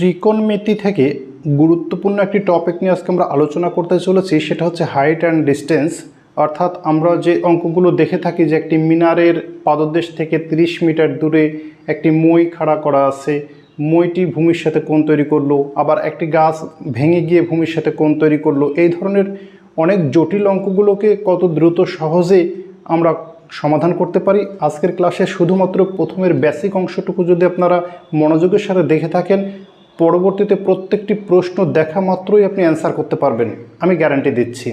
ত্রিকোণমিতি থেকে গুরুত্বপূর্ণ একটি টপিক নিয়ে আজকে আমরা আলোচনা করতে চলেছি, সেটা হচ্ছে হাইট অ্যান্ড ডিস্টেন্স অর্থাৎ আমরা যে অঙ্কগুলো দেখে থাকি যে একটি মিনারের পাদদেশ থেকে 30 মিটার দূরে একটি মই খাড়া করা আছে, মইটি ভূমির সাথে কোণ তৈরি করল, আবার একটি গাছ ভেঙে গিয়ে ভূমির সাথে কোণ তৈরি করল। এই ধরনের অনেক জটিল অঙ্কগুলোকে কত দ্রুত সহজে আমরা সমাধান করতে পারি। আজকের ক্লাসে শুধুমাত্র প্রথমের বেসিক অংশটুকু যদি আপনারা মনোযোগের সাথে দেখে থাকেন পরবর্তীতে প্রত্যেকটি প্রশ্ন দেখা মাত্রই আপনি অ্যান্সার করতে পারবেন। আমি গ্যারান্টি দিচ্ছি।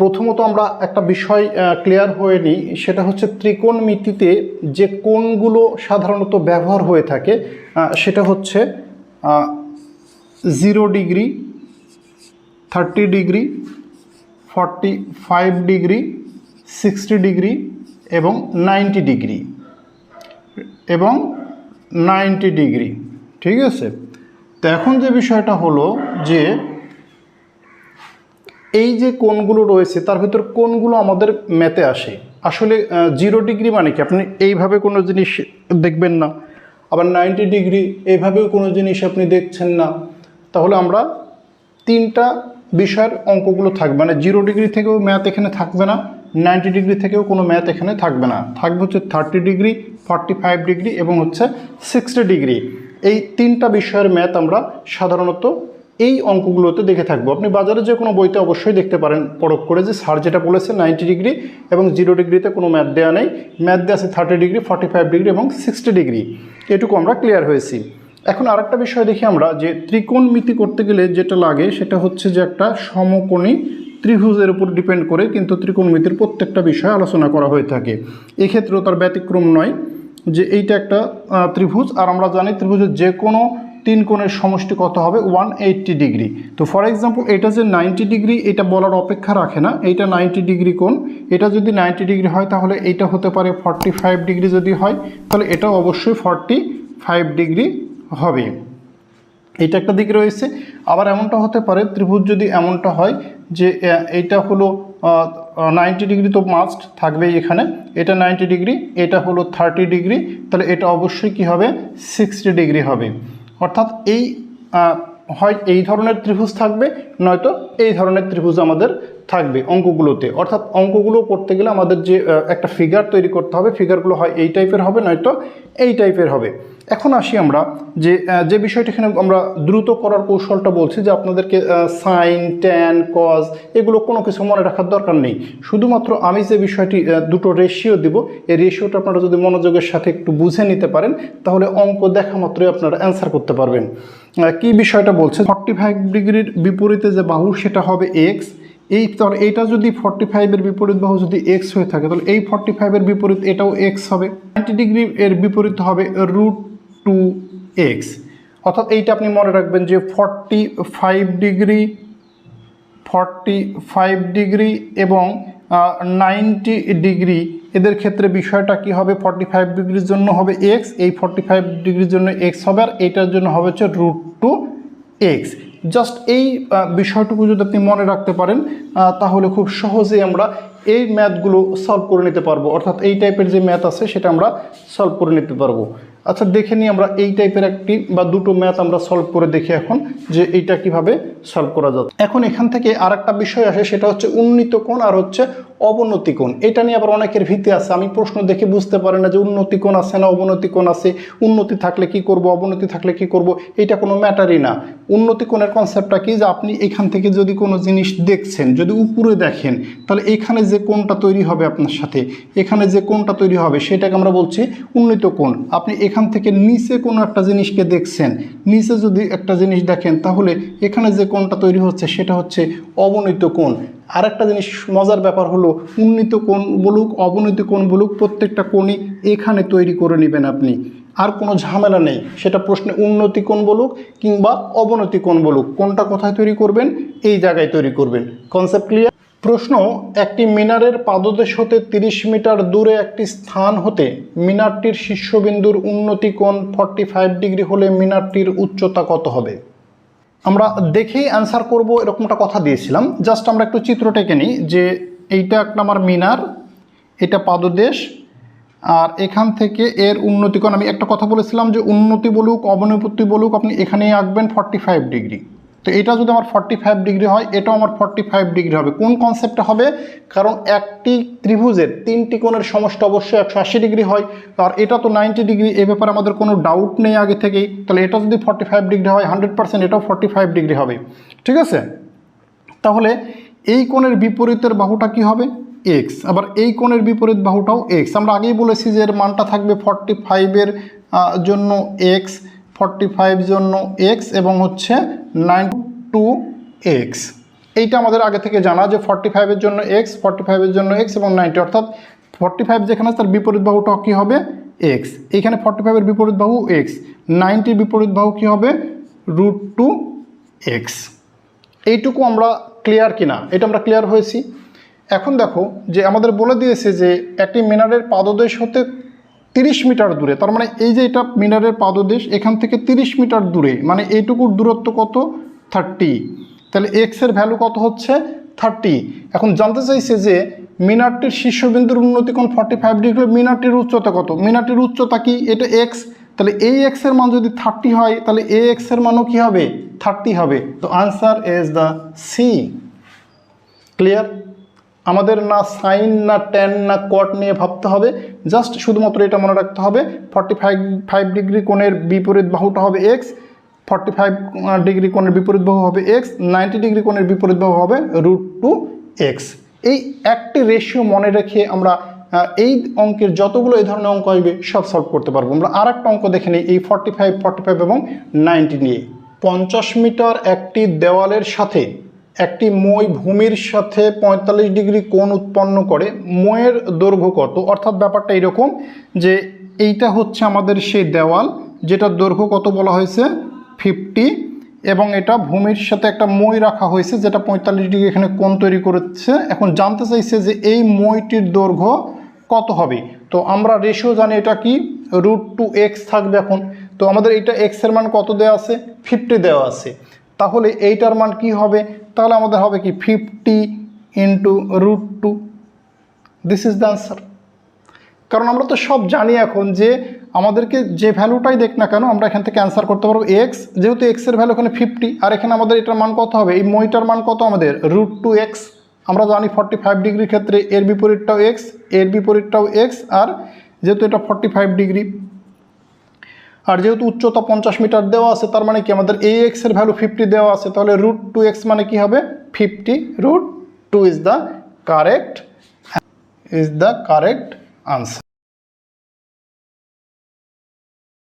প্রথমত আমরা একটা বিষয় ক্লিয়ার হয়ে নিই। সেটা হচ্ছে ত্রিকোণমিতিতে যে কোণগুলো সাধারণত ব্যবহার হয়ে থাকে সেটা হচ্ছে zero degree thirty degree forty five degree sixty degree এবং নাইনটি ডিগ্রি এবং নাইনটি ডিগ্রি। ঠিক আছে? তো এখন যে বিষয়টা হলো যে এই যে কোনগুলো রয়েছে, তার ভিতর কোনগুলো আমাদের ম্যাথে আসে। আসলে জিরো ডিগ্রি মানে কি? আপনি এইভাবে কোনো জিনিস দেখবেন না। আবার নাইনটি ডিগ্রি এইভাবেও কোনো জিনিস আপনি দেখছেন না। তাহলে আমরা তিনটা বিষয়ের অঙ্কগুলো থাকবে। মানে জিরো ডিগ্রি থেকেও ম্যাথ এখানে থাকবে না। নাইনটি ডিগ্রি থেকেও কোনো ম্যাথ এখানে থাকবে না। থাকবে হচ্ছে thirty degree, forty five degree এবং হচ্ছে সিক্সটি ডিগ্রি। এই তিনটা বিষয়ের ম্যাথ আমরা সাধারণত এই অঙ্কগুলোতে দেখে থাকব। আপনি বাজারে যে কোনো বইতে অবশ্যই দেখতে পারেন পরখ করে যে স্যার যেটা বলেছে, নাইনটি ডিগ্রি এবং জিরো ডিগ্রিতে কোনো ম্যাথ দেওয়া নেই। ম্যাথ দেওয়া আছে thirty degree, forty five degree এবং সিক্সটি ডিগ্রি। এটুকু আমরা ক্লিয়ার হয়েছি। এখন আরেকটা বিষয় দেখি আমরা, যে ত্রিকোণমিতি করতে গেলে যেটা লাগে সেটা হচ্ছে যে একটা সমকোণী ত্রিভুজের উপর ডিপেন্ড করে কিন্তু ত্রিকোণমিতির প্রত্যেকটা বিষয় আলোচনা করা হয়ে থাকে। এক্ষেত্রেও তার ব্যতিক্রম নয় যে এইটা একটা ত্রিভুজ। আর আমরা জানি ত্রিভুজের যে কোনো তিন কোণের সমষ্টি কত হবে? ওয়ান এইট্টি ডিগ্রি তো ফর এক্সাম্পল এটা যে নাইনটি ডিগ্রি এটা বলার অপেক্ষা রাখে না। এইটা নাইনটি ডিগ্রি কোণ। এটা যদি নাইনটি ডিগ্রি হয়, তাহলে এইটা হতে পারে ফর্টি ফাইভ ডিগ্রি যদি হয়, তাহলে এটা অবশ্যই ফর্টি ফাইভ ডিগ্রি হবে। এটা একটা দিক রয়েছে। আবার এমনটা হতে পারে, ত্রিভুজ যদি এমনটা হয় যে এইটা হলো নাইনটি ডিগ্রি তো মাস্ট থাকবেই এখানে। এটা নাইনটি ডিগ্রি এটা হলো থার্টি ডিগ্রি তাহলে এটা অবশ্যই কি হবে? সিক্সটি ডিগ্রি হবে। অর্থাৎ এই হয় এই ধরনের ত্রিভুজ থাকবে, নয়তো এই ধরনের ত্রিভুজ আমাদের থাকবে অঙ্কগুলোতে। অর্থাৎ অঙ্কগুলো করতে গেলে আমাদের যে একটা ফিগার তৈরি করতে হবে ফিগারগুলো হয় এই টাইপের হবে, নয়তো এই টাইপের হবে। এখন আসি আমরা যে যে বিষয়টা এখানে আমরা দ্রুত করার কৌশলটা বলছি যে আপনাদেরকে সাইন ট্যান কজ এগুলো কোনো কিছু মনে রাখার দরকার নেই। শুধুমাত্র আমি যে বিষয়টি দুটো রেশিও দিব, এই রেশিওটা আপনারা যদি মনোযোগের সাথে একটু বুঝে নিতে পারেন, তাহলে অঙ্ক দেখা মাত্রই আপনারা অ্যান্সার করতে পারবেন। কি বিষয়টা বলছে? ফর্টি ফাইভ ডিগ্রির বিপরীতে যে বাহু, সেটা হবে এক্স এই তাহলে এইটা যদি ফর্টি ফাইভের বিপরীত বাহু যদি এক্স হয়ে থাকে, তাহলে এই ফর্টি ফাইভের বিপরীত এটাও এক্স হবে। নাইনটি ডিগ্রি এর বিপরীত হবে রুট টু এক্স অর্থাৎ এইটা আপনি মনে রাখবেন যে forty five degree forty five degree এবং নাইনটি ডিগ্রি এদের ক্ষেত্রে বিষয়টা কি হবে? ফর্টি ফাইভ ডিগ্রির জন্য হবে এক্স এই ফর্টি ফাইভ ডিগ্রির জন্য এক্স হবে, আর এইটার জন্য হবে হচ্ছে রুট টু এক্স জাস্ট এই বিষয়টুকু যদি আপনি মনে রাখতে পারেন তাহলে খুব সহজেই আমরা এই ম্যাথগুলো সলভ করে নিতে পারব। অর্থাৎ এই টাইপের যে ম্যাথ আছে, সেটা আমরা সলভ করে নিতে পারব। আচ্ছা দেখে নিই আমরা এই টাইপের একটি বা দুটো ম্যাথ আমরা সলভ করে দেখি এখন যে এইটা কীভাবে সলভ করা যাচ্ছে। এখন এখান থেকে আর একটা বিষয় আসে, সেটা হচ্ছে উন্নীত কোণ আর হচ্ছে অবনতি কোণ। এটা নিয়ে আবার অনেকের ভীতি আছে, আমি প্রশ্ন দেখে বুঝতে পারি না যে উন্নতি কোণ আছে না অবনতি কোণ আছে, উন্নতি থাকলে কি করব, অবনতি থাকলে কি করব, এটা কোনো ম্যাটারই না। উন্নতি কোণের কনসেপ্টটা কি যে আপনি এখান থেকে যদি কোনো জিনিস দেখছেন, যদি উপরে দেখেন, তাহলে এখানে যে কোণটা তৈরি হবে আপনার সাথে, এখানে যে কোণটা তৈরি হবে, সেটাকে আমরা বলছি উন্নীত কোণ। আপনি এখান থেকে নিচে কোনো একটা জিনিসকে দেখছেন, নিচে যদি একটা জিনিস দেখেন, তাহলে এখানে যে কোণটা তৈরি হচ্ছে সেটা হচ্ছে অবনীত কোণ। আর একটা জিনিস মজার ব্যাপার হলো, উন্নীত কোণ বলুক, অবনীত কোণ বলুক, প্রত্যেকটা কোণই এখানে তৈরি করে নেবেন আপনি। আর কোনো ঝামেলা নেই, সেটা প্রশ্নে উন্নতি কোণ বলুক কিংবা অবনতি কোণ বলুক। কোনটা কোথায় তৈরি করবেন? এই জায়গায় তৈরি করবেন। কনসেপ্ট ক্লিয়ার প্রশ্ন, একটি মিনারের পাদদেশ হতে তিরিশ মিটার দূরে একটি স্থান হতে মিনারটির শীর্ষবিন্দুর উন্নতি কোণ ফর্টি ফাইভ ডিগ্রি হলে মিনারটির উচ্চতা কত হবে? আমরা দেখেই অ্যান্সার করব, এরকমটা কথা দিয়েছিলাম। জাস্ট আমরা একটু চিত্র টেকে নিই যে এইটা একটা আমার মিনার, এটা পাদদেশ, আর এখান থেকে এর উন্নতিকোণ আমি একটা কথা বলেছিলাম যে উন্নতি বলুক, অবনতি বলুক, আপনি এখানেই আঁকবেন ফর্টি ফাইভ ডিগ্রি। তো এটা যদি আমার ফর্টি ফাইভ ডিগ্রি হয়, এটাও আমার ফর্টি ফাইভ ডিগ্রি হবে। কোন কনসেপ্টে হবে? কারণ একটি ত্রিভুজের তিনটি কোণের সমষ্টি অবশ্যই একশো আশি ডিগ্রি হয়। আর এটা তো নাইনটি ডিগ্রি এ ব্যাপারে আমাদের কোনো ডাউট নেই আগে থেকেই। তাহলে এটা যদি ফর্টি ফাইভ ডিগ্রি হয় হান্ড্রেড পার্সেন্ট এটাও ফর্টি ফাইভ ডিগ্রি হবে। ঠিক আছে? তাহলে এই কোণের বিপরীতের বাহুটা কি হবে? এক্স আবার এই কোণের বিপরীত বাহুটাও এক্স আমরা আগেই বলেছি যে এর মানটা থাকবে ফর্টি ফাইভের জন্য এক্স ফর্টি ফাইভ জন্য এক্স এবং হচ্ছে নাইন টু এক্স এইটা আমাদের আগে থেকে জানা যে ফর্টি ফাইভের জন্য এক্স ফর্টি ফাইভের জন্য এক্স এবং নাইনটি অর্থাৎ ফর্টি ফাইভ যেখানে তার বিপরীত বাহুটা কী হবে? এক্স এইখানে ফর্টি ফাইভের বিপরীত বাহু এক্স নাইনটির বিপরীত বাহু কী হবে? রুট টু এক্স এইটুকু আমরা ক্লিয়ার কিনা? এটা আমরা ক্লিয়ার হয়েছি। এখন দেখো যে আমাদের বলে দিয়েছে যে একটি মিনারের পাদদেশ হতে তিরিশ মিটার দূরে, তার মানে এই যে এটা মিনারের পাদদেশ, এখান থেকে তিরিশ মিটার দূরে মানে এইটুকুর দূরত্ব কত? থার্টি। তাহলে এক্সের ভ্যালু কত হচ্ছে? থার্টি। এখন জানতে চাইছে যে মিনারটির শীর্ষবিন্দুর উন্নতিকোণ ফর্টি ফাইভ ডিগ্রি, মিনারটির উচ্চতা কত? মিনারটির উচ্চতা কি? এটা এক্স তাহলে এই এক্সের মান যদি থার্টি হয়, তাহলে এ এক্সের মানও কী হবে? থার্টি হবে। তো answer is the C clear আমাদের না সাইন, না টেন না কট নিয়ে ভাবতে হবে। জাস্ট শুধুমাত্র এটা মনে রাখতে হবে ফর্টি ফাইভ ফাইভ ডিগ্রি কোণের বিপরীত বাহুটা হবে এক্স ফর্টি ফাইভ ডিগ্রি কোণের বিপরীত বাহু হবে এক্স নাইনটি ডিগ্রি কোণের বিপরীত বাহু হবে রুট টু এক্স এই একটি রেশিও মনে রেখে আমরা এই অঙ্কের যতগুলো এই ধরনের অঙ্ক আসবে সব সলভ করতে পারব। আমরা আর একটা অঙ্ক দেখে নিই, এই ফর্টি ফাইভ ফর্টি ফাইভ এবং নাইনটি নিয়ে। পঞ্চাশ মিটার একটি দেওয়ালের সাথে একটি মই ভূমির সাথে পঁয়তাল্লিশ ডিগ্রি কোণ উৎপন্ন করে। ময়ের দৈর্ঘ্য কত? অর্থাৎ ব্যাপারটা এরকম যে এইটা হচ্ছে আমাদের সেই দেওয়াল, যেটার দৈর্ঘ্য কত বলা হয়েছে? ফিফটি। এবং এটা ভূমির সাথে একটা মই রাখা হয়েছে, যেটা পঁয়তাল্লিশ ডিগ্রি এখানে কোণ তৈরি করেছে। এখন জানতে চাইছে যে এই মইটির দৈর্ঘ্য কত হবে? তো আমরা রেশিও জানি এটা কি? রুট টু এক্স থাকবে এখন। তো আমাদের এইটা এক্সের মান কত দেওয়া আছে? ফিফটি দেওয়া আছে। তাহলে এইটার মান কি হবে? তাহলে আমাদের হবে কি fifty into root two this is the answer কারণ আমরা তো সব জানি এখন যে আমাদেরকে যে ভ্যালুটাই দেখ না কেন আমরা এখান থেকে অ্যান্সার করতে পারব এক্স যেহেতু এক্সের ভ্যালু এখানে ফিফটি আর এখানে আমাদের এটার মান কত হবে? এই মইটার মান কত আমাদের? রুট টু এক্স আমরা জানি ফর্টি ফাইভ ডিগ্রির ক্ষেত্রে এর বিপরীতটাও এক্সের বিপরীতটাও এক্স আর যেহেতু এটা ফর্টি ফাইভ ডিগ্রি আর যেহেতু উচ্চতা পঞ্চাশ মিটার দেওয়া আছে, তার মানে কি আমাদের এ এক্সের ভ্যালু ফিফটি দেওয়া আছে, তাহলে রুট টু এক্স মানে কি হবে? Fifty root two is the correct is the correct answer